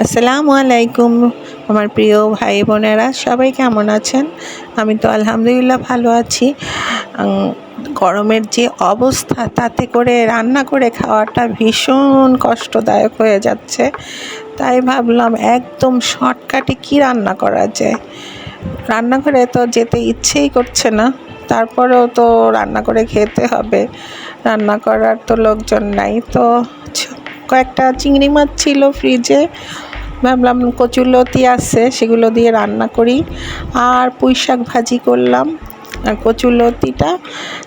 আসসালামু আলাইকুম, আমার প্রিয় ভাই বোনেরা, সবাই কেমন আছেন? আমি তো আলহামদুলিল্লাহ ভালো আছি। গরমের যে অবস্থা, তাতে করে রান্না করে খাওয়াটা ভীষণ কষ্টদায়ক হয়ে যাচ্ছে। তাই ভাবলাম একদম শর্টকাটে কি রান্না করা যায়? রান্নাঘরে তো যেতে ইচ্ছেই করছে না, তারপরেও তো রান্না করে খেতে হবে। রান্না করার তো লোকজন নাই, তো কয়েকটা চিংড়ি মাছ ছিল ফ্রিজে। ভাবলাম কচুরলতি আছে, সেগুলো দিয়ে রান্না করি। আর পুঁই শাক ভাজি করলাম। আর কচুরলতিটা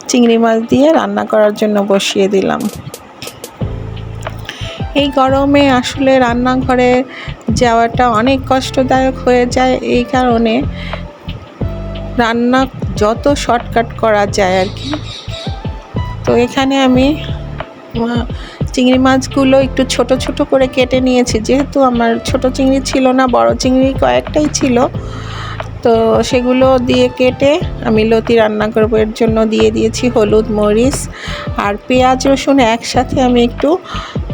চিংড়ি মাছ দিয়ে রান্না করার জন্য বসিয়ে দিলাম। এই গরমে আসলে রান্নাঘরে যাওয়াটা অনেক কষ্টদায়ক হয়ে যায়। এই কারণে রান্না যত শর্টকাট করা যায় আর কি। তো এখানে আমি চিংড়ি মাছগুলো একটু ছোট ছোট করে কেটে নিয়েছি। যেহেতু আমার ছোট চিংড়ি ছিল না, বড় চিংড়ি কয়েকটাই ছিল, তো সেগুলো দিয়ে কেটে আমি লতি রান্না করব। এর জন্য দিয়ে দিয়েছি হলুদ মরিচ আর পেঁয়াজ রসুন একসাথে আমি একটু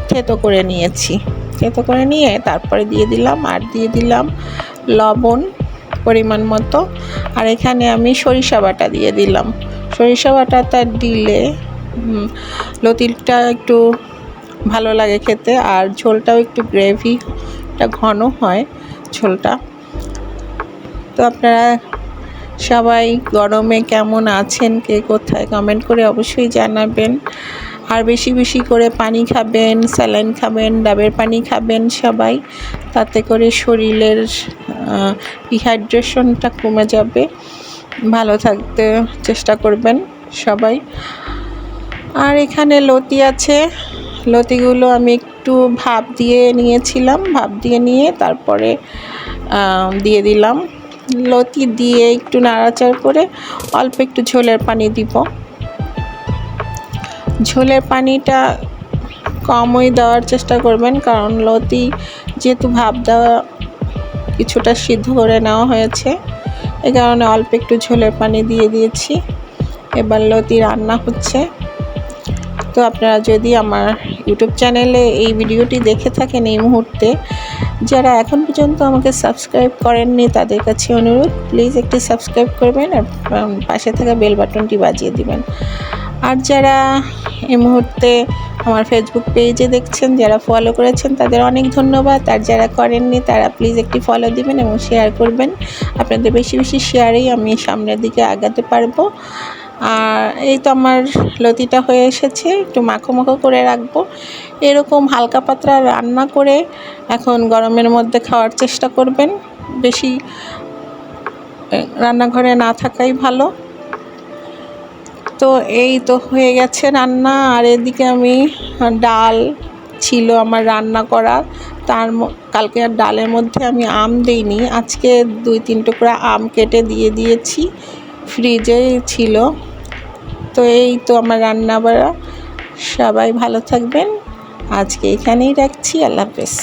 থেতো করে নিয়েছি। থেতো করে নিয়ে তারপরে দিয়ে দিলাম আর দিয়ে দিলাম লবণ পরিমাণ মতো। আর এখানে আমি সরিষা বাটা দিয়ে দিলাম। সরিষা বাটাটা দিলে লতিটা একটু ভালো লাগে খেতে। আর ঝোলটাও একটু গ্রেভিটা ঘন হয় ঝোলটা। তো আপনারা সবাই গরমে কেমন আছেন, কে কোথায় কমেন্ট করে অবশ্যই জানাবেন। আর বেশি বেশি করে পানি খাবেন, স্যালাইন খাবেন, ডাবের পানি খাবেন সবাই। তাতে করে শরীরের ডিহাইড্রেশনটা কমে যাবে। ভালো থাকতে চেষ্টা করবেন সবাই। আর এখানে লতি আছে। লতিগুলো আমি একটু ভাপ দিয়ে নিয়েছিলাম, ভাপ দিয়ে নিয়ে তারপরে দিয়ে দিলাম। লতি দিয়ে একটু নাড়াচাড় করে অল্প একটু ঝোলের পানি দিব। ঝোলের পানিটা কমই দেওয়ার চেষ্টা করবেন, কারণ লতি যেহেতু ভাপ দেওয়া কিছুটা সিদ্ধ করে নেওয়া হয়েছে, এ কারণে অল্প একটু ঝোলের পানি দিয়ে দিয়েছি। এবার লতি রান্না হচ্ছে। তো আপনারা যদি আমার ইউটিউব চ্যানেলে এই ভিডিওটি দেখে থাকেন এই মুহূর্তে, যারা এখন পর্যন্ত আমাকে সাবস্ক্রাইব করেননি, তাদের কাছে অনুরোধ প্লিজ একটি সাবস্ক্রাইব করবেন আর পাশে থাকা বেল বাটনটি বাজিয়ে দিবেন। আর যারা এই মুহূর্তে আমার ফেসবুক পেজে দেখছেন, যারা ফলো করেছেন, তাদের অনেক ধন্যবাদ। আর যারা করেননি, তারা প্লিজ একটি ফলো দিবেন এবং শেয়ার করবেন। আপনাদের বেশি বেশি শেয়ারেই আমি সামনের দিকে আগাতে পারব। আর এই তো আমার লতিটা হয়ে এসেছে, একটু মাখো মাখো করে রাখব। এরকম হালকা পাতলা রান্না করে এখন গরমের মধ্যে খাওয়ার চেষ্টা করবেন। বেশি রান্নাঘরে না থাকাই ভালো। তো এই তো হয়ে গেছে রান্না, আর এদিকে আমি ডাল ছিল আমার রান্না করা। তার কালকে আর ডালের মধ্যে আমি আম দিইনি। আজকে দুই তিন টুকরা আম কেটে দিয়ে দিয়েছি। ফ্রিজে ছিল। তো এই তো আমার রান্না বাড়া সবাই ভালো থাকবেন। আজকে এখানেই রাখছি। আল্লাহ হাফেজ।